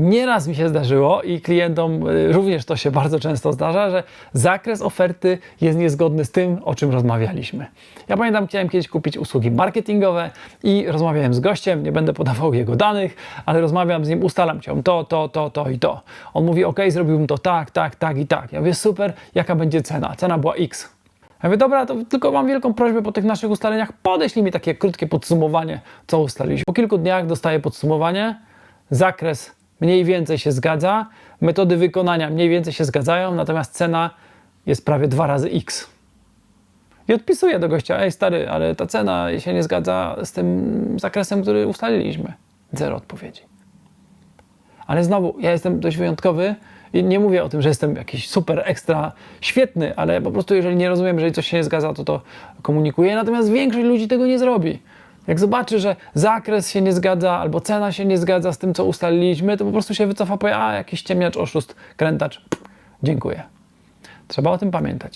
Nieraz mi się zdarzyło i klientom y, również to się bardzo często zdarza, że zakres oferty jest niezgodny z tym, o czym rozmawialiśmy. Ja pamiętam, chciałem kiedyś kupić usługi marketingowe i rozmawiałem z gościem, nie będę podawał jego danych, ale rozmawiam z nim, ustalam cię to, to, to, to i to. On mówi, ok, zrobiłbym to tak, tak, tak i tak. Ja mówię, super, jaka będzie cena? Cena była X. Ja mówię, dobra, to tylko mam wielką prośbę po tych naszych ustaleniach, podeślij mi takie krótkie podsumowanie, co ustaliliśmy. Po kilku dniach dostaję podsumowanie, zakres mniej więcej się zgadza, metody wykonania mniej więcej się zgadzają, natomiast cena jest prawie dwa razy X. I odpisuję do gościa, ej stary, ale ta cena się nie zgadza z tym zakresem, który ustaliliśmy. Zero odpowiedzi. Ale znowu, ja jestem dość wyjątkowy i nie mówię o tym, że jestem jakiś super ekstra świetny, ale po prostu jeżeli nie rozumiem, jeżeli coś się nie zgadza, to to komunikuję. Natomiast większość ludzi tego nie zrobi. Jak zobaczy, że zakres się nie zgadza albo cena się nie zgadza z tym, co ustaliliśmy, to po prostu się wycofa, powie, a jakiś ciemniacz, oszust, krętacz. Dziękuję. Trzeba o tym pamiętać.